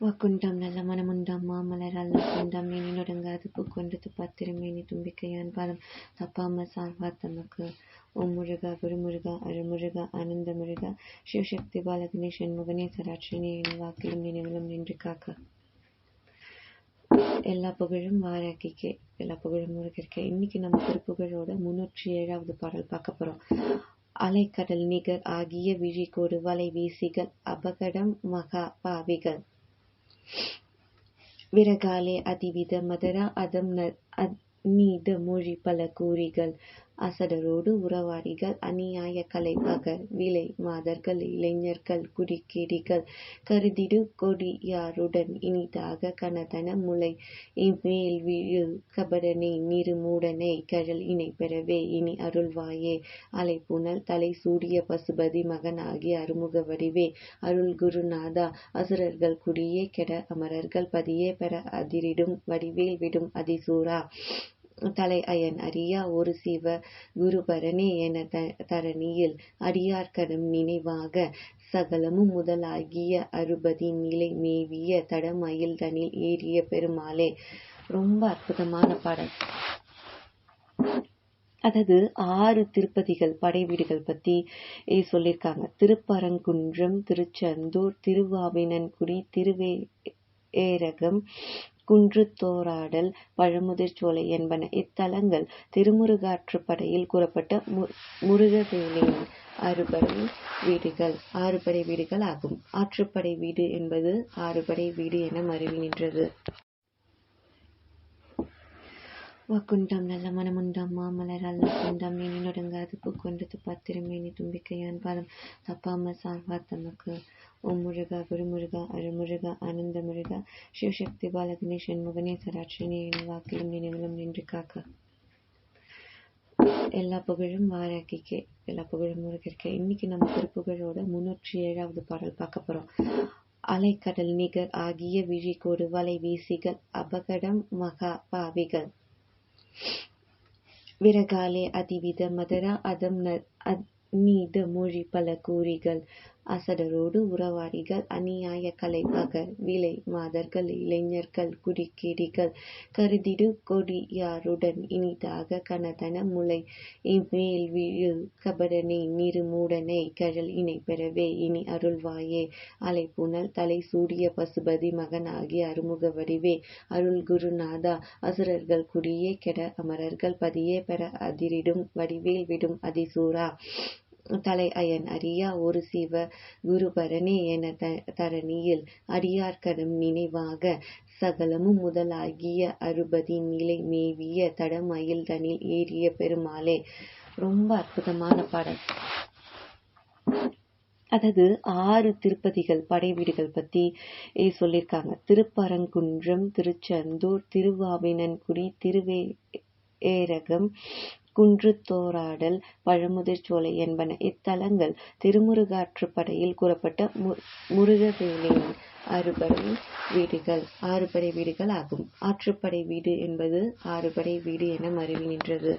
வாக்குண்டாம் நல்ல மனமுண்டாம் மாமலர் அல்லக்குண்டாம் நீ நொடங்காது பூக்கொண்டது பத்திரமேனி தும்பிக்கையான் பாலம் தப்பாம சால்வா தமக்கு. ஓம் முருகா குருமுருகா அருமுருகா ஆனந்த முருகா சிவசக்தி பாலகணேஷன் சண்முகனே சராட்சனே என் வாக்கிலும் நினைவிலும் நின்று காக்க. எல்லா புகழும் வாராக்கிக்கே எல்லா புகழும் முருகிற்கே இன்னைக்கு நம்ம திருப்புகழோட முன்னூற்றி ஏழாவது பாடல் பார்க்க போறோம். அலைக்கடல் நிகர் ஆகிய விழிகோடு வலை வீசிகள் அபகடம் மகா பாவிகள். விறகாலே அதிவித மதரா அதம் நீத மொழி பல கூறிகள் அசடரோடு உறவாடிகள் அநியாய கலைப்பாக விலை மாதர்கள் இளைஞர்கள் குடிக்கேடிகள் கருதிடு கொடியாருடன் இனிதாக கனதன முளை. இம்மேல் விழு கபடனை நிறுமூடனை கழல் இணை பெறவே இனி அருள்வாயே. அலைப்புனல் தலை சூடிய பசுபதி மகனாகிய அருமுக வடிவே. அருள் குருநாதா அசுரர்கள் குடியே கெட அமரர்கள் பதியே பெற அதிரிடும் வடிவேல் விடும் அதிசூரா. தலை அயன் அறியா ஒரு சிவ குருபரணி என தரணியில் அடியார்கடம் நினைவாக சகலமும் முதலாகிய அறுபதி நிலை மேவிய தடமயில் தனில் ஏறிய பெருமாளே. ரொம்ப அற்புதமான பாடல். அதாவது ஆறு திருப்பதிகள் படை வீடுகள் பத்தி சொல்லியிருக்காங்க திருப்பரங்குன்றம் திருச்செந்தூர் திருவாவினன்குடி திருவே ஏரகம் குன்றுத்தோராடல் பழமுதிர்ச்சோலை என்பன இத்தலங்கள் திருமுருகாற்றுப்படையில் கூறப்பட்ட முருகவேலின் ஆறுபடை வீடுகள் ஆறுபடை வீடுகள் ஆகும். ஆற்றுப்படை வீடு என்பது ஆறுபடை வீடு என மருவி நின்றது. வாக்குண்டாம் நல்ல மனமுண்டாம் மாமலர் அல்லக்குண்டாம் நீ நொடங்காது பூக்கொண்டது பத்திரமேனி தும்பிக்கையான் பாதம் தப்பாம சார்வா தமக்கு. ஓம் முருகா குருமுருகா அருமுருகா ஆனந்த முருகா சிவசக்தி பாலகனே சண்முகனே சராட்சனே என் வாக்கிலும் நினைவிலும் நின்று காக்க. எல்லா புகழும் வாராக்கிக்கே எல்லா புகழும் முருகிற்கே இன்னைக்கு நம்ம திருப்புகழோட முன்னூற்றி ஏழாவது பாடல் பார்க்க போறோம். அலைக்கடல் நிகர் ஆகிய விழிகோடு வலை வீசிகள் அபகடம் மகா பாவிகள். விறகாலே அதிவித மதரா அதம் நீத மொழி பல கூறிகள். அசடரோடு உறவாடிகள் அநியாய கலைப்பகர் விலை மாதர்கள் இளைஞர்கள் குடிக்கேடிகள் கருதிடு கொடியாருடன் இனிதாக கனதன முளை இம்மேல் விழு கபடனை நிறுமூடனை கழல் இணை பெறவே இனி அருள்வாயே. அலைப்புணல் தலை சூடிய பசுபதி மகனாகி அருமுக வடிவே. அருள் குருநாதா அசுரர்கள் குடியே கெட அமரர்கள் பதியே பெற அதிரிடும் வடிவேல் விடும் அதிசூரா. தலை அயன் அறியா ஒரு சிவ குருபரனே என தரணியில் அடியார்கடம் நினைவாக சகலமும் முதலாகிய அறுபதி நிலை மேவிய தடமயில் தனில் ஏறிய பெருமாளே. ரொம்ப அற்புதமான பாடல். அதாவது ஆறு திருப்பதிகள் படை வீடுகள் பத்தி சொல்லியிருக்காங்க திருப்பரங்குன்றம் திருச்செந்தூர் திருவாவினன்குடி திருவே ஏரகம் குன்றுத்தோராடல் பழமுதிர்ச்சோலை என்பன இத்தலங்கள் திருமுருகாற்றுப்படையில் கூறப்பட்ட முருகவேலின் ஆறுபடை வீடுகள் ஆறுபடை வீடுகள் ஆகும். ஆற்றுப்படை வீடு என்பது ஆறுபடை வீடு என மருவி நின்றது.